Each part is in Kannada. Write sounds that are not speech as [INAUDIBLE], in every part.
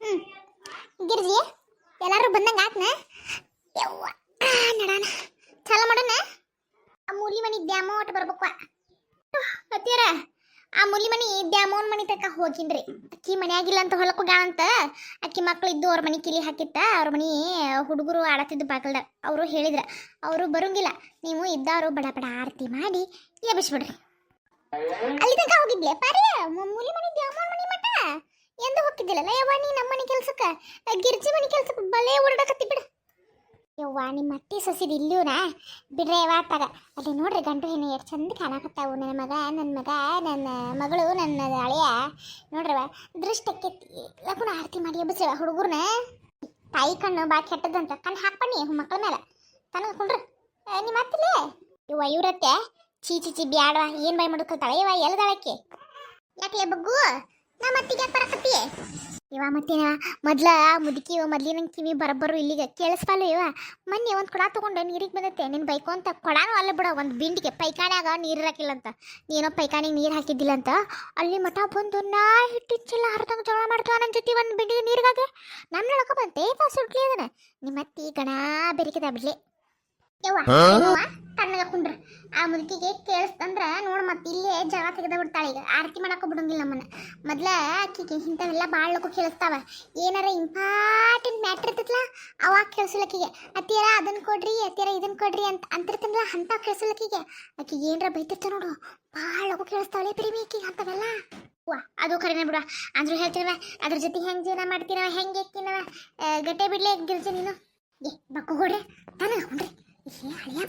ಹ್ಮ್. ಗಿರ್ಜಿ, ಎಲ್ಲರೂ ಬಂದಂಗ ಆತ್ನ? ಯವ್ವ ನಡಾನ. ಚಾಲ ಮಾಡೋಣ. ಆ ಮೂಲಿ ಮನಿ ದ್ಯಾಮೋಟ್ ಬರ್ಬೇಕು ಅತ್ತೀರ ಆ ಮೂಲಿ ಮನಿ ದ್ಯಾಮೋನ್ ಮನಿ ತಕ ಹೋಗಿನ್ರಿ. ಅಕ್ಕಿ ಮನೆಯಾಗಿಲ್ಲ ಅಂತ ಹೊಲಕ್ಕೆ ಹೋಗ್ಯಾಳಂತ ಅಕ್ಕಿ ಮಕ್ಳು ಇದ್ದು ಅವ್ರ ಮನಿ ಕಿಲಿ ಹಾಕಿತ್ತ, ಅವ್ರ ಮನಿ ಹುಡುಗರು ಆಡತ್ತಿದ್ದು ಬಾಗಲ್ದಾಗ ಅವರು ಹೇಳಿದ್ರು. ಅವರು ಬರಂಗಿಲ್ಲ. ನೀವು ಇದ್ದವರು ಬಡ ಬಡ ಆರತಿ ಮಾಡಿ ಎಬ್ಬಿಸ್ಬಿಡ್ರಿ. ಅಲ್ಲಿ ತನಕ ಹೋಗಿದ್ಲೆ ಪಾರಿ ಮೂಲಿ ಮನಿ ದ್ಯಾಮೋನ್ ಮನಿ ಮಠ? ಎಂದು ಹೋಗಿದ್ದಿಲ್ಲಲ್ಲ ಯವ್ವ, ನೀ ನಮ್ಮನೆ ಕೆಲ್ಸಕ್ಕೆ ಗಿರ್ಜಿ ಮನೆ ಕೆಲ್ಸಕ್ಕೆ ಬಲೆ ಓಡಾಡಕತ್ತಿ ಬಿಡು. ಯವ್ವ, ನಿಮ್ಮ ಅತ್ತಿ ಸಸಿದ ಇಲ್ಲೂನ ಬಿಡ್ರೆ ಯವ್ವ ಆತಾಗ ಅಲ್ಲಿ ನೋಡ್ರಿ ಗಂಟು ಹೆಣ್ಣು ಎಷ್ಟು ಚಂದ ಕಾಣಕತ್ತಾವು ನನ್ನ ಮಗ ನನ್ನ ಮಗ, ನನ್ನ ಮಗಳು, ನನ್ನ ಅಳಿಯ. ನೋಡ್ರವ ದೃಷ್ಟಕ್ಕೆ ಲಗುನ ಆರತಿ ಮಾಡಿ ಎಬ್ಬಿಸ್ರವ ಹುಡುಗರ್ನ. ತಾಯಿ ಕಣ್ಣು ಬಾ ಕೆಟ್ಟದಂತ ಕಣ್ಣು ಹಾಕ್ಬಣ್ಣಿ ಮಕ್ಕಳ ಮೇಲೆ ತನಗ ಕುಂಡ್ರ. ನಿಮ್ಮ ಅತ್ತಿಲೆ ಇವ ಇವ್ರತ್ತೆ. ಚೀ ಚಿ ಚಿ ಬ್ಯಾಡವ. ಏನು ಬಾಯ್ ಮಾಡ್ಕೊತಾಳೆ ಇವ ಎಲ್ದಾಳಕ್ಕೆ? ಯಾಕೆ ಬಗ್ಗು? ನಾ ಮತ್ತಿಗೆ ಯಾಕೆ ಬರಕತ್ತಿ? ಇವ ಮತ್ತೇನ ಮೊದ್ಲ ಮುದುಕಿ, ಇವ ಮೊದ್ಲಿನ ಕಿವಿ ಬರಬ್ಬರು ಇಲ್ಲಿಗೆ ಕೇಳಿಸ್ಬಲ್ಲ ಇವ. ಮೊನ್ನೆ ಒಂದು ಕೊಡ ತಗೊಂಡು ನೀರಿಗೆ ಬಂದತ್ತೆ ನಿನ್ ಬೈಕು ಅಂತ ಕೊಡಾನು ಅಲ್ಲ ಬಿಡ. ಒಂದು ಬಿಂಡಿಗೆ ಪೈಖಾನ್ಯಾಗ ನೀರು ಹಾಕಿಲ್ಲ ಅಂತ ನೀನೋ ಪೈಖಾನಿಗೆ ನೀರು ಹಾಕಿದ್ದಿಲ್ಲ ಅಂತ ಅಲ್ಲಿ ಮಠ ಬಂದು ನಾ ಹಿಟ್ಟಿಚ್ಚಲ್ಲ ಹರಿದಂಗೆ ಜೋಳ ಮಾಡ್ತಾವ ನನ್ನ ಜೊತೆ ಒಂದು ಬಿಂಡಿಗೆ ನೀರಿಗಾಗೆ. ನನ್ನ ಒಳಕ ಬಂತೆ ಸುಟ್ಲಿ ಅದನ್ನ. ನಿಮ್ಮ ಅತ್ತಿ ಗಣ ಬೆರಿಕಿದ ಬಿಡ್ಲಿ. ತಣ್ಣಗ ಕುಂಡ್ರ. ಆ ಮುದುಕಿಗೆ ಕೇಳಿಸ್ತಂದ್ರ ನೋಡ್ ಮತ್ತೆ ಇಲ್ಲೇ ಜಗ ತೆಗೆದ ಬಿಡ್ತಾಳೆ ಈಗ. ಆರತಿ ಮಾಡಕ ಬಿಡಂಗಿಲ್ಲ ನಮ್ಮನ್ನ. ಮೊದ್ಲ ಆಕಿಗೆ ಇಂಥವೆಲ್ಲ ಭಾಳ ಲೋಕ ಕೇಳಿಸ್ತಾವ. ಏನಾರ ಇಂಪಾರ್ಟೆಂಟ್ ಮ್ಯಾಟ್ರ್ ಇರ್ತೈತಲ್ಲ ಅವಾಗ ಕೇಳಿಸ್ಲಕ್ಕಿಗೆ. ಅತ್ತಿಯರ ಅದನ್ನ ಕೊಡ್ರಿ ಅತ್ತಿಯರ ಇದನ್ನ ಕೊಡ್ರಿ ಅಂತ ಅಂತಿರ್ತಂದ್ರ ಅಂತ ಕೇಳಿಸ್ಲಕ್ಕಿಗೆ. ಆಕಿಗೆ ಏನಾರ ಬೈತಿರ್ತ ನೋಡು. ಬಾಳಕ್ಕೂ ಕೇಳಿಸ್ತಾವಳೆ ಪ್ರೇಮಿ ಆಕಿಗೆ ಅಂತವೆಲ್ಲ ವಾ ಅದು ಖರೇನ ಬಿಡ ಅಂದ್ರೂ ಹೇಳ್ತೀನವ ಅದ್ರ ಜೊತೆ ಹೆಂಗ್ ಜೀವನ ಮಾಡ್ತೀನವ ಹೆಂಗೆ ಎಕ್ಕಿನವ ಗಟ್ಟೆ ಬಿಡ್ಲಿ ಗಿರ್ಜೆ ನೀನು. ಏ ಬಕ್ಕು ಕೊಡ್ರಿ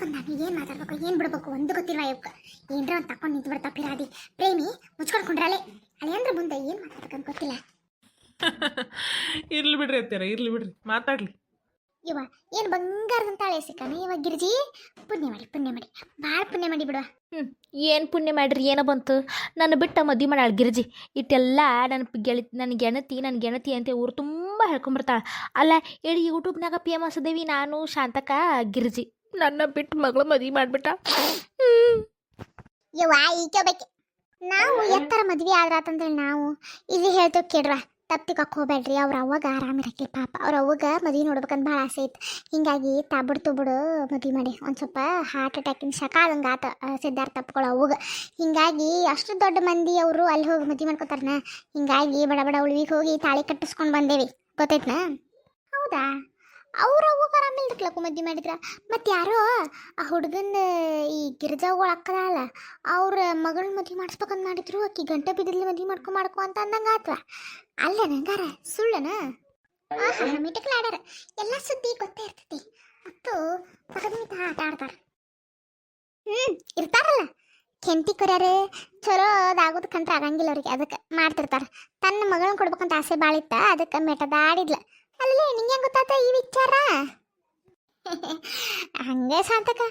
ಬಂದಾಗ ಏನು ಮಾತಾಡ್ಬೇಕು ಏನು ಬಿಡ್ಬೇಕು ಒಂದು ಗೊತ್ತಿಲ್ಲ ಇವಕ್ಕೆ ಏನ್ರ ಒಂದ್ ತಕೊಂಡ್ ನಿಂತು ಬಿಡ್ತಾ ಪಿರಾದಿ ಪ್ರೇಮಿ ಮುಚ್ಕೊಡ್ಕೊಂಡ್ರಲೆ ಅಲ್ಲಿ. ಅಂದ್ರೆ ಮುಂದೆ ಏನು ಮಾತಾಡ್ಬೇಕಂತ ಗೊತ್ತಿಲ್ಲ. ಇರ್ಲಿ ಬಿಡ್ರಿ ಅತ್ತೆ ಇರ್ಲಿ ಬಿಡ್ರಿ. ಮಾತಾಡ್ಲಿ. ಇವ ಏನು ಬಂಗಾರದಂತಾಳೆ ಸಿಕ್ಕಾನ? ಇವ ಗಿರಿಜಿ ಪುಣ್ಯ ಮಾಡಿ ಪುಣ್ಯ ಮಾಡಿ. ಭಾಳ ಪುಣ್ಯ ಮಾಡಿ ಬಿಡುವ. ಹ್ಞೂ ಏನು ಪುಣ್ಯ ಮಾಡ್ರಿ ಏನೋ ಬಂತು. ನನ್ನ ಬಿಟ್ಟ ಮದುವೆ ಮಾಡಾಳ ಗಿರ್ಜಿ. ಇಟ್ಟೆಲ್ಲ ನನ್ನ ಗೆಳ ನನ್ನ ಗೆಣತಿ ನನ್ನ ಗೆಣತಿ ಅಂತ ಊರು ತುಂಬ ಹೇಳ್ಕೊಂಬರ್ತಾಳೆ ಅಲ್ಲ ಹೇಳಿ ಯೂಟ್ಯೂಬ್ನಾಗ ಫೇಮಸ್ ಅದೇವಿ ನಾನು ಶಾಂತಕ ಗಿರ್ಜಿ. ನನ್ನ ಬಿಟ್ಟು ಮಗಳು ಮದುವೆ ಮಾಡ್ಬಿಟ್ಟ? ಯವ್ವ, ಈಕೆ ಬೇಕೆ ನಾವು ಎತ್ತರ ಮದ್ವೆ ಆದ್ರಾತಂದ್ರೆ ನಾವು ಇಲ್ಲಿ ಹೇಳ್ತೇವೆ ಕೇಳ್ರ ತಪ್ಪಿಕಕ್ಕೆ ಹೋಗ್ಬೇಡ್ರಿ, ಅವ್ರ ಅವಾಗ ಆರಾಮಿರಕ್ಕೆ ಪಾಪ. ಅವ್ರ ಅವಾಗ ಮದ್ವೆ ನೋಡ್ಬೇಕಂತ ಭಾಳ ಆಸೆ ಇತ್ತು ಹಿಂಗಾಗಿ ತಾಬಿಡ್ ತುಬಿಡು ಮದ್ವೆ ಮಾಡಿ. ಒಂದು ಸ್ವಲ್ಪ ಹಾರ್ಟ್ ಅಟ್ಯಾಕಿನ ಶಕ ಆದಂಗೆ ಆತ ಸಿದ್ಧಾರ್ಥ ತಪ್ಕೊಳ್ಳೋ ಅವಾಗ ಹಿಂಗಾಗಿ ಅಷ್ಟು ದೊಡ್ಡ ಮಂದಿ ಅವರು ಅಲ್ಲಿ ಹೋಗಿ ಮದ್ವೆ ಮಾಡ್ಕೋತಾರನ? ಹಿಂಗಾಗಿ ಬಡ ಬಡ ಉಳ್ವಿಗೆ ಹೋಗಿ ತಾಳಿ ಕಟ್ಟಿಸ್ಕೊಂಡು ಬಂದೇವಿ. ಗೊತ್ತೈತ್ನಾ ಹೌದಾ? ಅವ್ರ ಅವಾಗ ಆರಾಮಿಲ್ದಕ್ಲಕ್ಕು ಮದ್ವೆ ಮಾಡಿದ್ರ. ಮತ್ತು ಯಾರೋ ಆ ಹುಡುಗನ, ಈ ಗಿರಿಜಾವುಗಳು ಅಕ್ಕದಲ್ಲ, ಅವ್ರ ಮಗಳ ಮದ್ವೆ ಮಾಡಿಸ್ಬೇಕಂತ ಮಾಡಿದ್ರು. ಆಕಿ ಗಂಟೆ ಬಿದ್ದಲ್ಲಿ ಮದ್ವೆ ಮಾಡ್ಕೊ ಮಾಡ್ಕೊ ಅಂತ ಅಂದಂಗ ಆತ್ವ. ಅಲ್ಲ ನಂಗಾರ, ಸುಳ್ಳನ? ಮಿಟಕ್ಲ ಆಡ್ಯಾರ. ಎಲ್ಲ ಸುದ್ದಿ ಗೊತ್ತೇ ಇರ್ತೈತಿ. ಮತ್ತು ಪಕ್ಕದ ಆಟ ಆಡ್ತಾರ. ಹ್ಞೂ ಇರ್ತಾರಲ್ಲ. ಕೆಂತಿ ಚಲೋ ಅದಾಗೋದು ಕಂತ್ರ ಆಗಂಗಿಲ್ಲ ಅವ್ರಿಗೆ. ಅದಕ್ಕೆ ಮಾಡ್ತಿರ್ತಾರೆ. ತನ್ನ ಮಗಳನ್ನ ಕೊಡ್ಬೇಕಂತ ಆಸೆ ಭಾಳ ಇತ್ತ. ಅದಕ್ಕೆ ಮೆಟದಾಡಿದ್ಲ. ಅಲ್ಲೇ ನಿಂಗೆ ಗೊತ್ತಾತ ಈ ವಿಚಾರ? ಹಂಗೆ ಸಾಂತಕ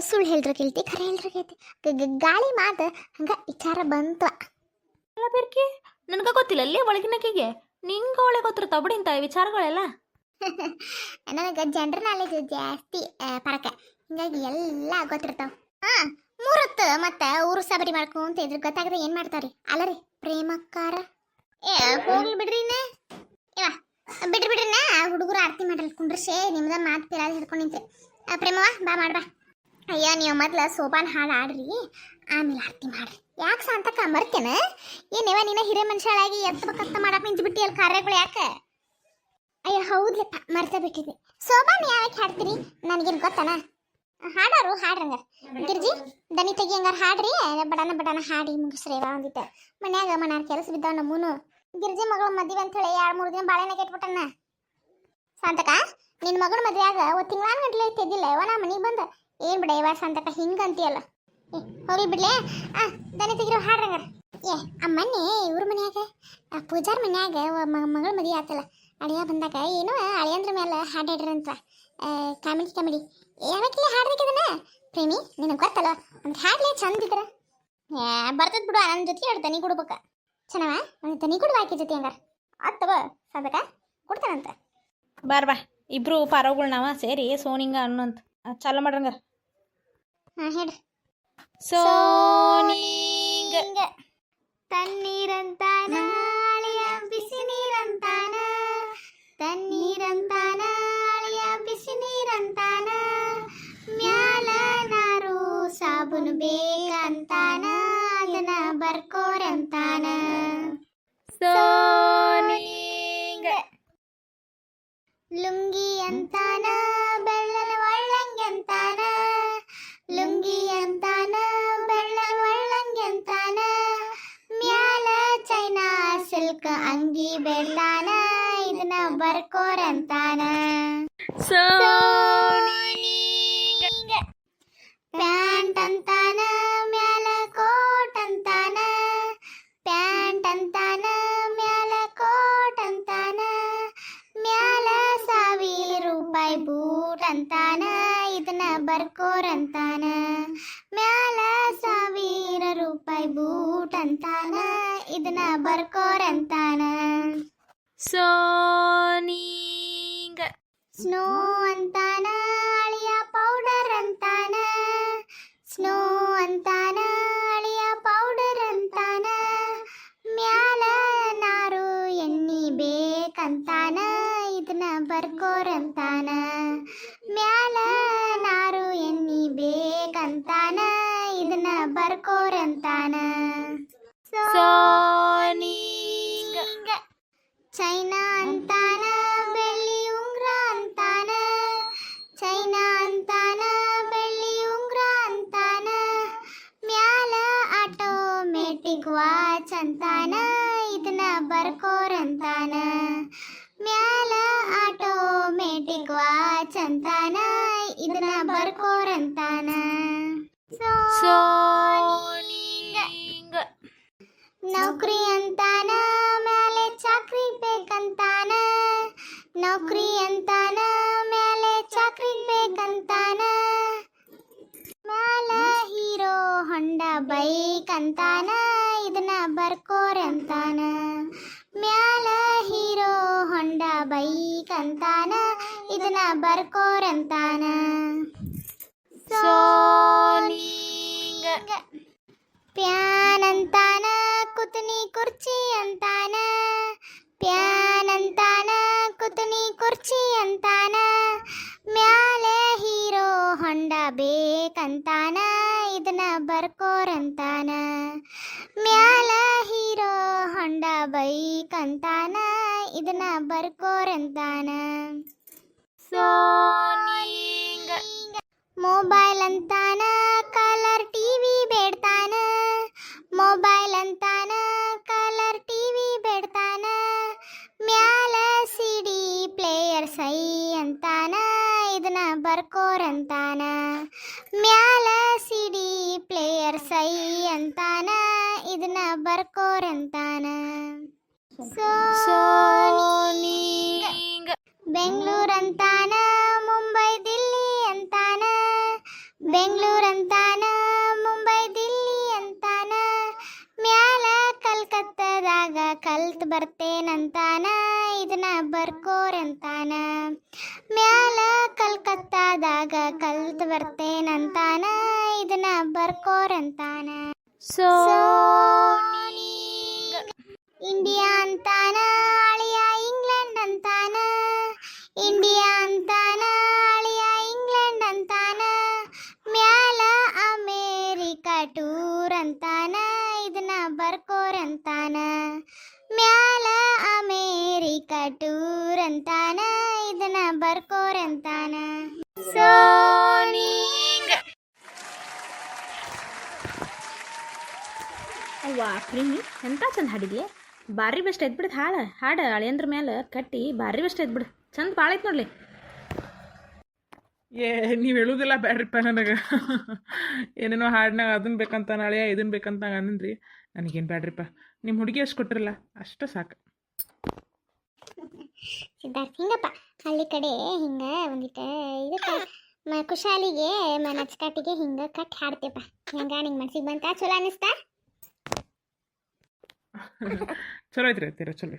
ಸುಳ್ಳು ಹೇಳ್ರ ಕೇಳ್ತಿ ಖರೆ ಹೇಳ್ರ ಕೇಳ್ತಿ. ಗ- ಗ- ಗಾಳಿ ಮಾತು ಹಂಗ ವಿಚಾರ ಬಂತು. ಅಲ್ಲ ಬೇರ್ಕಿ ನನಗೆ ಗೊತ್ತಿಲ್ಲ ಅಲ್ಲೇ ಒಳಗಿನಕಿಗೆ ನಿಂಗೆ ಒಳಗೆ ಗೊತ್ತಿರ್ತಾವ ಬಿಡಿ ಇಂಥ ವಿಚಾರಗಳೆಲ್ಲ? ನನಗೆ ಜನರಲ್ ನಾಲೆಜ್ ಜಾಸ್ತಿ ಪರಕ. ಹಿಂಗಾಗಿ ಎಲ್ಲ ಗೊತ್ತಿರ್ತಾವ. ಹಾ ಮೂರತ್ತು ಮತ್ತೆ ಊರು ಸಬರಿ ಮಾಡ್ಕೊಂತ ಇದ್ರ. ಗೊತ್ತಾಗದೆ ಏನ್ ಅಲ್ಲ ರೀ ಪ್ರೇಮಕ್ಕಾರ. ಏ ಹೋಗ್ಲಿ ಬಿಡ್ರಿ ಇವ ಬಿಡ್ರಿ ನಾ ಹುಡುಗರು ಆರತಿ ಮಾಡ್ರಲ್ ಕುಂಡ್ರಿಸಿ ನಿಮ್ದ ಮಾತು ಪಿರಾದ ಹಿಡ್ಕೊಂಡು ನಿಂತ್ರಿ. ಆ, ಪ್ರೇಮವ್ವ ಬಾ ಮಾಡ್ಬಾ ಅಯ್ಯ ನೀವು ಮೊದ್ಲು ಸೋಬಾನ್ ಹಾಡು ಆಡ್ರಿ ಆಮೇಲೆ ಆರತಿ ಮಾಡ್ರಿ. ಯಾಕೆ ಸಾಂತಕ ಮರ್ತೇನ ಏನೇವ ನೀನು ಹಿರೇ ಮನುಷ್ಯಳಾಗಿ ಎತ್ತಬೇಕಂತ ಮಾಡಕ್ಕೆ ನಿಂತ್ಬಿಟ್ಟಿ ಅಲ್ಲಿ ಕಾರ್ಯಗಳು ಯಾಕೆ? ಅಯ್ಯೋ ಹೌದ್ಲಪ್ಪ ಮರ್ತ ಸೋಬಾನ್ ಯಾಕೆ ಹಾಡ್ತೀರಿ? ನನಗೇನು ಗೊತ್ತನ? ಹಾಡೋರು ಹಾಡ್ರಂಗ. ಗಿರ್ಜಿ ದನಿ ತೆಗಿ ಹಂಗಾರ ಹಾಡ್ರಿ ಬಡಾನ ಬಡಾನ ಹಾಡಿ ಮುಗಿಸ್ರೇವ ಒಂದಿತ್ತ ಮನ್ಯಾಗ ಮನಾರ್ ಕೆಲಸ ಬಿದ್ದಾವ ನಮ್ಮೂನು. ಗಿರ್ಜಿ ಮಗಳ ಮದ್ವೆ ಅಂತ ಹೇಳಿ ಎರಡು ಮೂರು ದಿನ ಬಾಳೆನ ಕೆಟ್ಬಿಟ್ಟಣ್ಣ. ಸಾಂತಕ ನಿನ್ನ ಮಗಳ ಆಗ ಒಂದು ತಿಂಗಳ ಗಂಟ್ಲೆ ತೆಗಿಲ್ಲ. ಯವ ನಾ ಮನೆಗೆ ಬಂದ. ಏನ್ ಬಿಡ ಯವ ಸಾಂತಕ ಹಿಂಗ ಅಂತೀಯಲ್ಲ. ಏ, ಹೋಗ್ಲಿ ಬಿಡ್ಲೆ. ಆ ದನಿ ತೆಗಿರೋ ಹಾಡ್ರಂಗಾರ ಏ ಆ ಮೊನ್ನೆ ಇವ್ರ ಮನ್ಯಾಗ ಆ ಪೂಜಾರ್ ಮನ್ಯಾಗ ಮಗಳ ಮದುವೆ ಆತಲ್ಲ. ಅಳಿಯ ಬಂದಾಗ ಏನೋ ಅಳಿಯಂದ್ರ ಮೇಲೆ ಹಾಡಾಡ್ರಂತ ಕಾಮಿಡಿ ಕಾಮಿಡಿ. ಯಾವಕ್ಕಿಲ್ಲ ಹಾಡ್ಬೇಕದನ ಪ್ರೇಮಿ ನಿನಗೆ ಗೊತ್ತಲ್ಲ ಒಂದು ಹಾಡ್ಲೇ ಚಂದ ಇದ್ರ. ಬರ್ತದ ಬಿಡು ನನ್ನ ಜೊತೆ ಎರಡು ದನಿ ಕೊಡ್ಬೇಕ. ಚೆನ್ನವ ಒಂದು ತನಿ ಕೊಡುವ ಆಕೆ ಜೊತೆ ಹಂಗಾರ. ಆತ್ತವ ಸದಕ ಕೊಡ್ತಾನಂತ ಬಾರ್ ಬಾ ಇಬ್ರು ಪಾರೋಗಳು ನಾವ ಸೇರಿ ಸೋನಿಂಗ ಅನ್ನಂತ ಚಾಲ ಮಾಡ್ರಂಗ ಹಾಂ ಹೇಳ್ರಿ. ಸೋನಿಂಗ. ತಣ್ಣೀರಂತಾನ ಅಳೆಯ ಬಿಸಿ ನೀರಂತಾನ. ತಣ್ಣೀರಂತಾನ ಅಳೆಯ ಬಿಸಿ ನೀರಂತಾನ. ಮ್ಯಾಲ ನಾರು ಸಾಬೂನು ಬೇಕಂತಾನಾ. ಅದನ್ನ ಬರ್ಕೋರಂತಾನ ಸೋನಿಂಗ ಲುಂಗಿ ಅಂತಾನ ಬೆಳ್ಳನ ಒಳ್ಳಂಗಿ ಅಂತಾನ ಲುಂಗಿ ಅಂತಾನ ಬೆಳ್ಳನ ಒಳ್ಳಂಗಿ ಅಂತಾನ ಮ್ಯಾಲ ಚೈನಾ ಸಿಲ್ಕ್ ಅಂಗಿ ಬೆಳ್ಳಾನ ಇದನ್ನ ಬರ್ಕೋರಂತಾನ ಸೋನಿಂಗ ಪ್ಯಾಂಟ್ ಅಂತಾನ ಅಂತಾನ ಇದನ್ನ ಬರ್ಕೋರಂತಾನ ಮ್ಯಾಲ ಸಾವಿರ ರೂಪಾಯಿ ಬೂಟ್ ಅಂತಾನ ಇದನ್ನ ಬರ್ಕೋರಂತಾನ ಸೋನಿಂಗ ಸ್ನೋ ಅಂತಾನ ಅಳಿಯ ಪೌಡರ್ ಅಂತಾನ ಬರ್ಕೋರಂತಾನ ಸೋನಿಂಗ ಚೈನಾ ಅಂತಾನ ಬೆಳ್ಳಿ ಉಂಗ್ರ ಅಂತಾನ ಚೈನಾ ಅಂತಾನ ಬೆಳ್ಳಿ ಉಂಗ್ರ ಅಂತಾನ ಮ್ಯಾಲ ಆಟೋಮೆಟಿಕ್ ವಾಚ್ ಅಂತಾನ ಇದನ್ನ ಬರ್ಕೋರಂತಾನ ಮ್ಯಾಲ ಆಟೋಮೆಟಿಕ್ ವಾಚ್ ಅಂತಾನ ಇದನ್ನ ಬರ್ಕೋರಂತಾನ ಸೋನಿಂಗ ನೌಕರಿ ಅಂತಾನ ಮೇಲೆ ಚಾಕ್ರಿ ಬೇಕಂತಾನ. ನೌಕರಿ ಅಂತಾನ ಮೇಲೆ ಚಾಕ್ರಿ ಬೇಕಂತಾನ. ಮ್ಯಾಲ ಹೀರೋ ಹೊಂಡ ಬೈಕ್ ಅಂತಾನ ಇದನ್ನ ಬರ್ಕೋರಂತಾನ. ಮ್ಯಾಲ ಹೀರೋ ಹೊಂಡ ಬೈಕ್ ಅಂತಾನ ಇದನ್ನ ಬರ್ಕೋರಂತಾನ. ಸೋನಿಂಗ ಬರ್ಕೋರಂತಾನ ಮ್ಯಾಲ ಹೀರೋ ಹೊಂಡ ಬೈಕ್ ಅಂತಾನ ಇದನ್ನ ಬರ್ಕೋರಂತಾನ ಸೋನಿಂಗ ಮೊಬೈಲ್ ಅಂತಾನ ಕಲರ್ ಟಿವಿ ಬೇಡ್ತಾನ ಮೊಬೈಲ್ ಅಂತಾನ ಕಲರ್ ಟಿವಿ ಬೇಡ್ತಾನ ಮ್ಯಾಲ ಸಿಡಿ ಪ್ಲೇಯರ್ ಸೈ ಅಂತಾನ ಇದನ್ನ ಬರ್ಕೋರಂತಾನ ಕಲ್ಕತ್ತಾದಾಗ ಕಲ್ತ್ ಬರ್ತೇನಂತಾನ ಇದನ್ನ ಬರ್ಕೋರಂತಾನ. ಸೋನಿಂಗ ಇಂಡಿಯಾ ಅಂತಾನ ಅಳಿಯ ಇಂಗ್ಲೆಂಡ್ ಅಂತಾನ. ಇಂಡಿಯಾ ಅಂತಾನ ಅಳಿಯ ಇಂಗ್ಲೆಂಡ್ ಅಂತಾನ. ಮ್ಯಾಲ ಅಮೇರಿಕಾ ಟೂರ್ ಅಂತಾನ ಇದನ್ನ ಬರ್ಕೋರಂತಾನ. ಮ್ಯಾಲ ಅಮೇರಿಕಾ ಟೂರ್ ಅಂತಾನ ಇದನ್ನ ಬರ್ಕೋರಂತಾನ. ಸೋನಿಂಗ ಅವ್ವ ಪ್ರೇಮಿ ಎಂತ ಚಂದ ಹಾಡಿದ್ಲೆ ಭಾರಿ ಬೆಸ್ಟ್ ಎದ್ಬಿಡ್ತು ಹಾಡು ಹಾಡು ಅಳಿಯಂದ್ರ ಮೇಲೆ ಕಟ್ಟಿ ಭಾರಿ ಬೆಸ್ಟ್ ಎದ್ಬಿಡು ಚಂದ ಭಾಳ ಐತೆ ನೋಡ್ಲಿ. ಏ ನೀವು ಹೇಳುದಿಲ್ಲ ಬ್ಯಾಡ್ರಿಪ್ಪ ನನಗೆ. ಏನೇನೋ ಹಾಡಿನಾಗ ಅದನ್ನ ಬೇಕಂತ ನಾಳೆ ಇದನ್ನ ಬೇಕಂತ ಅನ್ನನ್ರಿ ನನಗೇನು ಬ್ಯಾಡ್ರಿಪ್ಪ. ನಿಮ್ಮ ಹುಡುಗಿ ಅಷ್ಟು ಕೊಟ್ಟಿರಲ್ಲ ಅಷ್ಟ ಸಾಕು. ಸಿದ್ಧಾರ್ಥ, ಹಿಂಗಪ್ಪ. ಹಳ್ಳಿ ಕಡೆ ಹಿಂಗ ಒಂದಿಟ್ಟು ಇದಕ್ಕೆ ಮ ಕುಶಾಲಿಗೆ ಮ ನಚ್ಕಾಟಿಗೆ ಹಿಂಗ ಕಟ್ ಹಾಡ್ತೇಪ್ಪ. ಹೆಂಗ ನಿಂಗೆ ಮನ್ಸಿಗೆ ಬಂತ? ಚಲೋ ಅನಿಸ್ತಾ? [LAUGHS] ಚಲೋ ಐತ್ರಿ ಐತಿರ ಚಲೋ